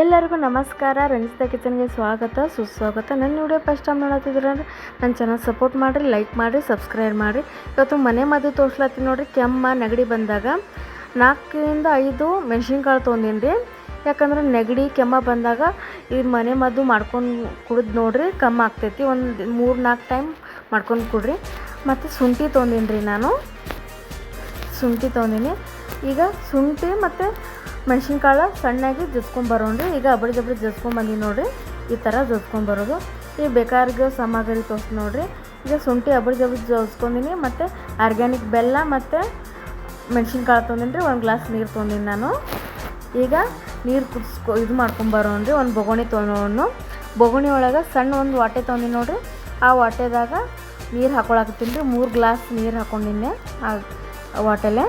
ಎಲ್ಲರಿಗೂ ನಮಸ್ಕಾರ. ರಂಜಿತಾ ಕಿಚನ್ಗೆ ಸ್ವಾಗತ, ಸುಸ್ವಾಗತ. ನನ್ನ ವಿಡಿಯೋ ಫಸ್ಟ್ ಟೈಮ್ ನೋಡತ್ತಿದ್ರೆ ನನ್ನ ಚಾನಲ್ ಸಪೋರ್ಟ್ ಮಾಡಿರಿ ಲೈಕ್ ಮಾಡಿರಿ ಸಬ್ಸ್ಕ್ರೈಬ್ ಮಾಡಿರಿ. ಇವತ್ತು ಮನೆ ಮದ್ದು ತೋರಿಸ್ಲತ್ತೀನಿ ನೋಡಿರಿ. ಕೆಮ್ಮ, ನೆಗಡಿ ಬಂದಾಗ ನಾಲ್ಕರಿಂದ ಐದು ಮೆಣಸಿನ್ಕಾಳು ತೊಗೊಂಡೀನಿ ರೀ ಯಾಕಂದ್ರೆ ನೆಗಡಿ, ಕೆಮ್ಮ ಬಂದಾಗ ಈ ಮನೆ ಮದ್ದು ಮಾಡ್ಕೊಂಡು ಕುಡಿದು ನೋಡಿರಿ, ಕಮ್ಮಿ ಆಗ್ತೈತಿ. ಒಂದು ಮೂರು ನಾಲ್ಕು ಟೈಮ್ ಮಾಡ್ಕೊಂಡು ಕುಡ್ರಿ. ಮತ್ತು ಶುಂಠಿ ತೊಗೊಂಡೀನಿ ರೀ ನಾನು. ಶುಂಠಿ ತೊಗೊಂಡೀನಿ. ಈಗ ಶುಂಠಿ ಮತ್ತು ಮೆಣಸಿನ್ಕಾಳು ಸಣ್ಣಾಗಿ ರೀ ಈಗ ಅಬಡಿ ಜಬಡಿ ಜಸ್ಕೊಂಬಂದಿ ನೋಡಿರಿ. ಈ ಥರ ಬರೋದು. ಈಗ ಬೇಕಾರ್ಗೆ ಸಾಮಗ್ರಿ ತೋರಿಸಿ ನೋಡಿರಿ. ಈಗ ಶುಂಠಿ ಅಬಡಿ ಜಬಡಿ ಜಜ್ಕೊಂಡೀನಿ ಮತ್ತು ಆರ್ಗ್ಯಾನಿಕ್ ಬೆಲ್ಲ ಮತ್ತು ಮೆಣಸಿನ್ಕಾಳು ತೊಂದಿನಿ ರೀ ಒಂದು ಗ್ಲಾಸ್ ನೀರು ತೊಂದಿನಿ ನಾನು. ಈಗ ನೀರು ಕುದಿಸ್ಕೊ ಇದು ಮಾಡ್ಕೊಂಬರೋಣ್ರಿ ಒಂದು ಬೊಗಣಿ ತೊಗೊಂಡು. ಬೊಗಣಿ ಒಳಗೆ ಸಣ್ಣ ಒಂದು ವಾಟೆ ತೊಗೊಂಡಿನಿ ನೋಡಿರಿ. ಆ ವಾಟೆದಾಗ ನೀರು ಹಾಕೊಳಕತ್ತೀನಿ ರೀ. ಮೂರು ಗ್ಲಾಸ್ ನೀರು ಹಾಕೊಂಡಿನಿ ಆ ವಾಟೆಲೆ.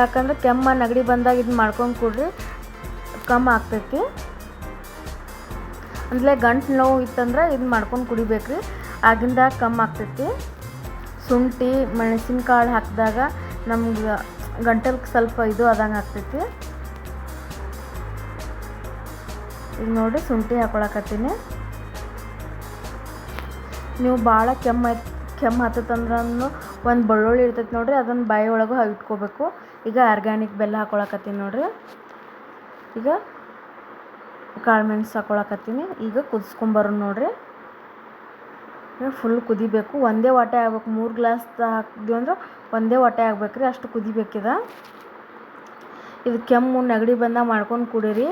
ಯಾಕಂದ್ರೆ ಕೆಮ್ಮ ನೆಗಡಿ ಬಂದಾಗ ಇದು ಮಾಡ್ಕೊಂಡು ಕೊಡ್ರಿ, ಕಮ್ಮಿ ಆಗ್ತೈತಿ. ಅಂದರೆ ಗಂಟು ನೋವು ಇತ್ತಂದ್ರೆ ಇದು ಮಾಡ್ಕೊಂಡು ಕುಡಿಬೇಕ್ರಿ. ಆಗಿಂದ ಕಮ್ಮಿ ಆಗ್ತೈತಿ. ಶುಂಠಿ, ಮೆಣಸಿನ್ಕಾಳು ಹಾಕಿದಾಗ ನಮ್ಗೆ ಗಂಟಲ್ಗೆ ಸ್ವಲ್ಪ ಇದು ಆದಂಗೆ ಆಗ್ತೈತಿ. ಈಗ ನೋಡಿ ಶುಂಠಿ ಹಾಕೊಳಕತ್ತೀನಿ. ನೀವು ಭಾಳ ಕೆಮ್ಮ ಕೆಮ್ಮು ಹತ್ತತಂದ್ರೂ ಒಂದು ಬೆಳ್ಳುಳ್ಳಿ ಇರ್ತೈತೆ ನೋಡಿರಿ ಅದನ್ನು ಬಾಯಿ ಒಳಗೂ ಇಟ್ಕೋಬೇಕು ಈಗ ಆರ್ಗ್ಯಾನಿಕ್ ಬೆಲ್ಲ ಹಾಕೊಳಕತ್ತೀನಿ ನೋಡಿರಿ. ಈಗ ಕಾಳು ಮೆಣಸು ಹಾಕೊಳಕತ್ತೀನಿ. ಈಗ ಕುದಿಸ್ಕೊಂಬರೋಣ ನೋಡಿರಿ. ಫುಲ್ ಕುದಿಬೇಕು. ಒಂದೇ ವಾಟೆ ಆಗ್ಬೇಕು. ಮೂರು ಗ್ಲಾಸ್ ಹಾಕಿದ್ವಿ ಅಂದ್ರೆ ಒಂದೇ ವಾಟೆ ಆಗ್ಬೇಕು ರೀ ಅಷ್ಟು ಕುದಿಬೇಕಿದ. ಇದು ಕೆಮ್ಮು ನೆಗಡಿ ಬಂದಾಗ ಮಾಡ್ಕೊಂಡು ಕುಡೀರಿ.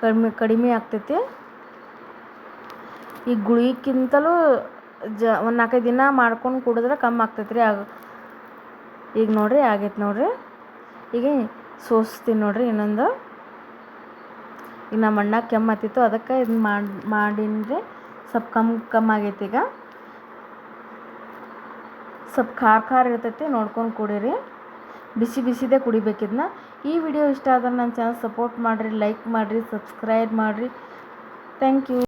ಕಡಿಮೆ ಕಡಿಮೆ ಆಗ್ತೈತಿ. ಈ ಗುಳಿಗಿಂತಲೂ ಜ ಒಂದು ನಾಲ್ಕೈದು ದಿನ ಮಾಡ್ಕೊಂಡು ಕುಡಿದ್ರೆ ಕಮ್ಮಿ ಆಗ್ತೈತೆ ರೀ ಆಗ, ಈಗ ನೋಡಿರಿ, ಆಗೈತೆ ನೋಡಿರಿ. ಈಗ ಸೋಸ್ತೀನಿ ನೋಡಿರಿ ಇನ್ನೊಂದು. ಈಗ ನಮ್ಮ ಅಣ್ಣ ಕೆಮ್ಮು ಹತ್ತಿತ್ತು, ಅದಕ್ಕೆ ಇದು ಮಾಡಿ, ಮಾಡಿನ್ರಿ. ಸ್ವಲ್ಪ ಕಮ್ಮಿ ಕಮ್ಮಿ ಆಗೈತೆ ಈಗ. ಸ್ವಲ್ಪ ಖಾರ ಖಾರ ಇರ್ತೈತಿ, ನೋಡ್ಕೊಂಡು ಕುಡೀರಿ. ಬಿಸಿ ಬಿಸಿದೇ ಕುಡಿಬೇಕಿದ್ನ ಈ ವಿಡಿಯೋ ಇಷ್ಟ ಆದ್ರೆ ನನ್ನ ಚಾನಲ್ ಸಪೋರ್ಟ್ ಮಾಡಿರಿ ಲೈಕ್ ಮಾಡಿರಿ ಸಬ್ಸ್ಕ್ರೈಬ್ ಮಾಡಿರಿ. Thank you